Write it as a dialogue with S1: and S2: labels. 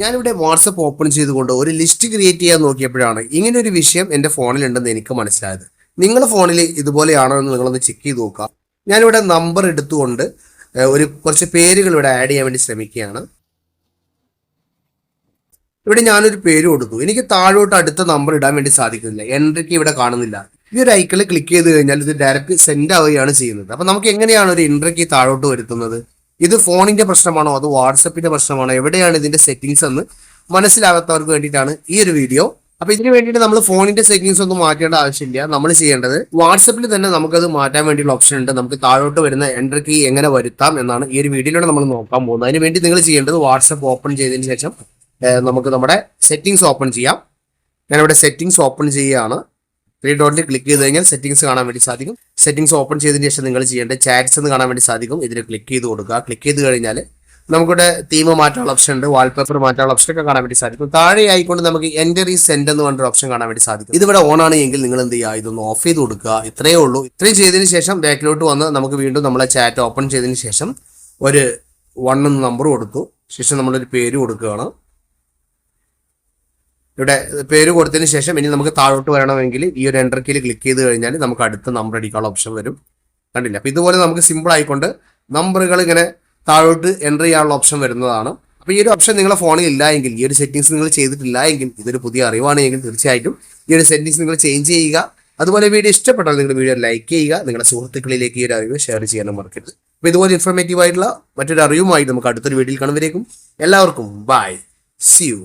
S1: ഞാനിവിടെ WhatsApp open ചെയ്തുകൊണ്ട് ഒരു ലിസ്റ്റ് ക്രിയേറ്റ് ചെയ്യാൻ നോക്കിയപ്പോഴാണ് ഇങ്ങനെ ഒരു വിഷയം എന്റെ ഫോണിലുണ്ടെന്ന് എനിക്ക് മനസ്സിലായത്. നിങ്ങളുടെ ഫോണിൽ ഇതുപോലെയാണോ എന്ന് നിങ്ങളൊന്ന് ചെക്ക് ചെയ്ത് നോക്കാം ഞാനിവിടെ നമ്പർ എടുത്തുകൊണ്ട് ഒരു കുറച്ച് പേരുകൾ ഇവിടെ ആഡ് ചെയ്യാൻ വേണ്ടി ശ്രമിക്കുകയാണ്. ഇവിടെ ഞാനൊരു പേര് കൊടുത്തു. എനിക്ക് താഴോട്ട് അടുത്ത നമ്പർ ഇടാൻ വേണ്ടി സാധിക്കുന്നില്ല. എൻട്രിക്ക് ഇവിടെ കാണുന്നില്ല. ഈ ഒരു ഐക്കണിൽ ക്ലിക്ക് ചെയ്ത് കഴിഞ്ഞാൽ ഇത് ഡയറക്റ്റ് സെൻഡ് ആവുകയാണ് ചെയ്യുന്നത്. അപ്പൊ നമുക്ക് എങ്ങനെയാണ് ഒരു എൻട്രിക്ക് താഴോട്ട് വരുത്തുന്നത്? ഇത് ഫോണിന്റെ പ്രശ്നമാണോ? അതോ വാട്സപ്പിന്റെ പ്രശ്നമാണോ? എവിടെയാണ് ഇതിന്റെ സെറ്റിംഗ്സ് എന്ന് മനസ്സിലാകാത്തവർക്ക് വേണ്ടിയിട്ടാണ് ഈ ഒരു വീഡിയോ അപ്പൊ ഇതിന് വേണ്ടിയിട്ട് നമ്മൾ ഫോണിന്റെ സെറ്റിംഗ്സ് ഒന്നും മാറ്റേണ്ട ആവശ്യമില്ല. നമ്മൾ ചെയ്യേണ്ടത് വാട്സപ്പിൽ തന്നെ നമുക്കത് മാറ്റാൻ വേണ്ടിയുള്ള ഓപ്ഷൻ ഉണ്ട്. നമുക്ക് താഴോട്ട് വരുന്ന എന്റർ കീ എങ്ങനെ വരുത്താം എന്നാണ് ഈ ഒരു വീഡിയോയിലൂടെ നമ്മൾ നോക്കാൻ പോകുന്നത്. അതിന് വേണ്ടി നിങ്ങൾ ചെയ്യേണ്ടത് വാട്സപ്പ് ഓപ്പൺ ചെയ്തതിന് ശേഷം നമുക്ക് നമ്മുടെ സെറ്റിംഗ്സ് ഓപ്പൺ ചെയ്യാം. ഞാനിവിടെ സെറ്റിംഗ്സ് ഓപ്പൺ ചെയ്യുകയാണ്. ത്രീ ഡോട്ടിൽ ക്ലിക്ക് ചെയ്ത് കഴിഞ്ഞാൽ സെറ്റിംഗ്സ് കാണാൻ വേണ്ടി സാധിക്കും. സെറ്റിംഗ്സ് ഓപ്പൺ ചെയ്തതിന് ശേഷം നിങ്ങൾ ചെയ്യേണ്ട ചാറ്റ്സ് എന്ന് കാണാൻ വേണ്ടി സാധിക്കും. ഇതിൽ ക്ലിക്ക് ചെയ്ത് കൊടുക്കുക. ക്ലിക്ക് ചെയ്ത് കഴിഞ്ഞാൽ നമുക്കിവിടെ തീം മാറ്റാനുള്ള ഓപ്ഷൻ ഉണ്ട്. വാൾപേപ്പർ മാറ്റാനുള്ള ഓപ്ഷൻ ഒക്കെ കാണാൻ വേണ്ടി സാധിക്കും. താഴെ ആയിക്കൊണ്ട് നമുക്ക് എന്റർ ഈ സെൻഡ് എന്ന് പറഞ്ഞൊരു ഓപ്ഷൻ കാണാൻ വേണ്ടി സാധിക്കും. ഇതിവിടെ ഓൺ ആണ് എങ്കിൽ നിങ്ങൾ എന്ത് ചെയ്യുക? ഇതൊന്ന് ഓഫ് ചെയ്ത് കൊടുക്കുക. ഇത്രയേ ഉള്ളൂ. ഇത്രയും ചെയ്തതിന് ശേഷം ബാക്കിലോട്ട് വന്ന് നമുക്ക് വീണ്ടും നമ്മളെ ചാറ്റ് ഓപ്പൺ ചെയ്തതിന് ശേഷം ഒരു വൺ എന്ന നമ്പർ കൊടുത്തു. ശേഷം നമ്മളൊരു പേര് കൊടുക്കുകയാണ്. ഇവിടെ പേര് കൊടുത്തതിന് ശേഷം ഇനി നമുക്ക് താഴോട്ട് വരണമെങ്കിൽ ഈ ഒരു എന്റർ കീയിൽ ക്ലിക്ക് ചെയ്ത് കഴിഞ്ഞാൽ നമുക്ക് അടുത്ത നമ്പർ അടിക്കാനുള്ള ഓപ്ഷൻ വരും. കണ്ടില്ല? അപ്പോൾ ഇതുപോലെ നമുക്ക് സിമ്പിൾ ആയിക്കൊണ്ട് നമ്പറുകൾ ഇങ്ങനെ താഴോട്ട് എന്റർ ചെയ്യാനുള്ള ഓപ്ഷൻ വരുന്നതാണ്. അപ്പോൾ ഈ ഒരു ഓപ്ഷൻ നിങ്ങളുടെ ഫോണിൽ ഇല്ല എങ്കിൽ ഈ ഒരു സെറ്റിങ്സ് നിങ്ങൾ ചെയ്തിട്ടില്ല എങ്കിൽ ഇതൊരു പുതിയ അറിവാണെങ്കിൽ തീർച്ചയായിട്ടും ഈ ഒരു സെറ്റിങ്സ് നിങ്ങൾ ചേഞ്ച് ചെയ്യുക. അതുപോലെ വീഡിയോ ഇഷ്ടപ്പെട്ടാൽ നിങ്ങൾ വീഡിയോ ലൈക്ക് ചെയ്യുക. നിങ്ങളുടെ സുഹൃത്തുക്കളിലേക്ക് ഈ ഒരു അറിവ് ഷെയർ ചെയ്യാനും മറക്കരുത്. അപ്പോൾ ഇതുപോലെ ഇൻഫോർമേറ്റീവ് ആയിട്ടുള്ള മറ്റൊരു അറിവുമായി നമുക്ക് അടുത്തൊരു വീഡിയോയിൽ കാണുമ്പോഴേക്കും എല്ലാവർക്കും ബൈ സി യു